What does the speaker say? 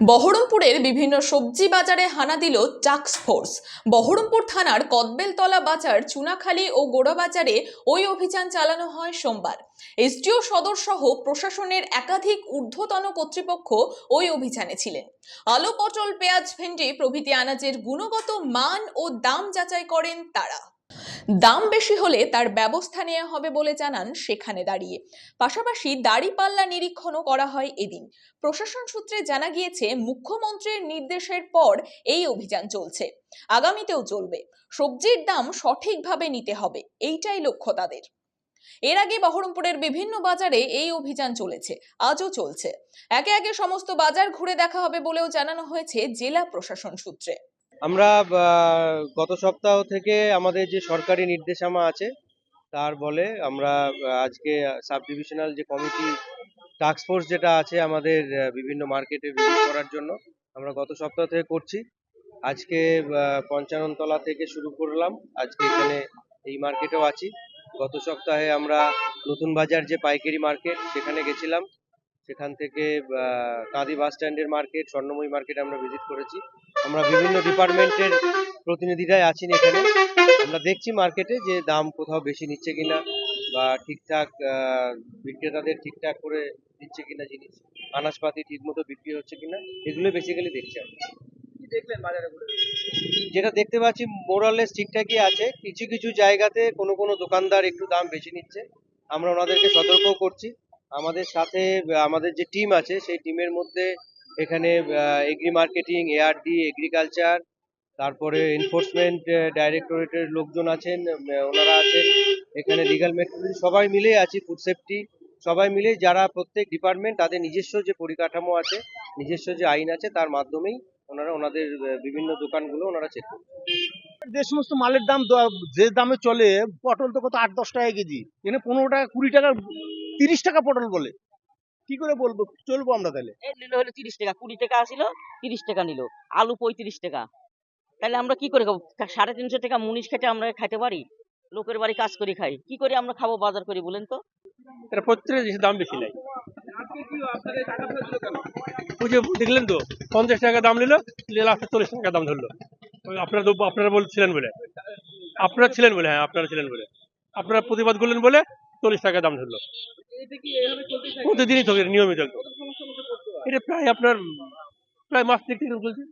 বহরমপুরের বিভিন্ন সবজি বাজারে হানা দিল ফোর্স বহরমপুর থানার কদবেলতলা বাজার, চুনাখালী ও গোড়াবাজারে ওই অভিযান চালানো হয় সোমবার। এসডিও সদর সহ প্রশাসনের একাধিক ঊর্ধ্বতন কর্তৃপক্ষ ওই অভিযানে ছিলেন। আলু, পটল, পেঁয়াজ, ভেন্ডি প্রভৃতি আনাজের গুণগত মান ও দাম যাচাই করেন তারা। দাম বেশি হলে তার ব্যবস্থা নেওয়া হবে বলে জানান সেখানে দাঁড়িয়ে। পাশাপাশি দাড়িপাল্লা নিরীক্ষণও করা হয় এদিন। প্রশাসন সূত্রে জানা গিয়েছে, মুখ্যমন্ত্রীর নির্দেশের পর এই অভিযান চলছে। আগামীতেও চলবে। সবজির দাম সঠিকভাবে নিতে হবে, এইটাই লক্ষ্য তাদের। এর আগে বহরমপুরের বিভিন্ন বাজারে এই অভিযান চলেছে, আজও চলছে। একে একে সমস্ত বাজার ঘুরে দেখা হবে বলেও জানানো হয়েছে জেলা প্রশাসন সূত্রে। আমরা গত সপ্তাহ থেকে আমাদের যে সরকারি নির্দেশনামা আছে, তার বলে আমরা আজকে সাব ডিভিশনাল যে কমিটি টাস্ক ফোর্স যেটা আছে আমাদের বিভিন্ন মার্কেটে ভিজিট করার জন্য, আমরা গত সপ্তাহ থেকে করছি। আজকে পঞ্চাননতলা থেকে শুরু করলাম। আজকে এখানে এই মার্কেটেও আছি। গত সপ্তাহে আমরা নতুন বাজার যে পাইকারি মার্কেট সেখানে গেছিলাম। সেখান থেকে কাঁদি বাস স্ট্যান্ডের মার্কেট স্বর্ণময়ী মার্কেট আমরা ভিজিট করেছি। আমরা বিভিন্ন ডিপার্টমেন্টের প্রতিনিধিরাই আছেন এখানে। আমরা দেখছি মার্কেটে যে দাম কোথাও বেশি নিচ্ছে কিনা বা ঠিকঠাক বিক্রেতাদের ঠিকঠাক করে দিচ্ছে কিনা জিনিস আনাজপাতি ঠিক মতো বিক্রি হচ্ছে কিনা এগুলো বেসিক্যালি দেখছি আমরা। যেটা দেখতে পাচ্ছি মোরালেস ঠিকঠাকই আছে। কিছু কিছু জায়গাতে কোনো কোনো দোকানদার একটু দাম বেশি নিচ্ছে। আমরা ওনাদেরকে সতর্ক করছি। আমাদের সাথে, আমাদের যে টিম আছে, সেই টিমের মধ্যে এখানে এগ্রি মার্কেটিং এআরডি এগ্রিকালচার তারপরে এনফোর্সমেন্ট ডাইরেক্টরেটের লোকজন আছেন ওনারা আছেন, এখানে লিগাল মেট্রোলজি সবাই মিলে আছি ফুড সেফটি সবাই মিলে যারা প্রত্যেক ডিপার্টমেন্ট তাদের নিজস্ব যে পরিকাঠামো আছে, নিজস্ব যে আইন আছে, তার মাধ্যমেই ওনারা, ওনাদের বিভিন্ন দোকানগুলো ওনারা চেক যে সমস্ত মালের দাম যে দামে চলে, পটল তো কত আট, দশ টাকা কেজি এখানে পনেরো টাকা, কুড়ি টাকা তিরিশ টাকা পটল বলে কি করে বলব? চলবো আমরা তাহলে? নিল হলো তিরিশ টাকা কুড়ি টাকা আসিল তিরিশ টাকা নিল। আলু পঁয়ত্রিশ টাকা। তাহলে আমরা কি করে খাব? সাড়ে তিনশো টাকা মুনিশ খেটে আমরা খাইতে পারি? লোকের বাড়ি কাজ করে খাই। কি করে আমরা খাব বাজার করি বলেন তো? এটা প্রত্যেকটা জিনিসের দাম বেশি নাই। যে দেখলেন তো পঞ্চাশ টাকা দাম নিল লাস্টে চল্লিশ টাকা দাম ধরলো। আপনারা আপনারা বলছিলেন বলে। আপনারা ছিলেন বলে হ্যাঁ আপনারা ছিলেন বলে। আপনারা প্রতিবাদ করলেন বলে চল্লিশ টাকা দাম ধরলো। প্রতিদিনই চলছে নিয়মিত। এটা প্রায় আপনার প্রায় মাস থেকে চলছে।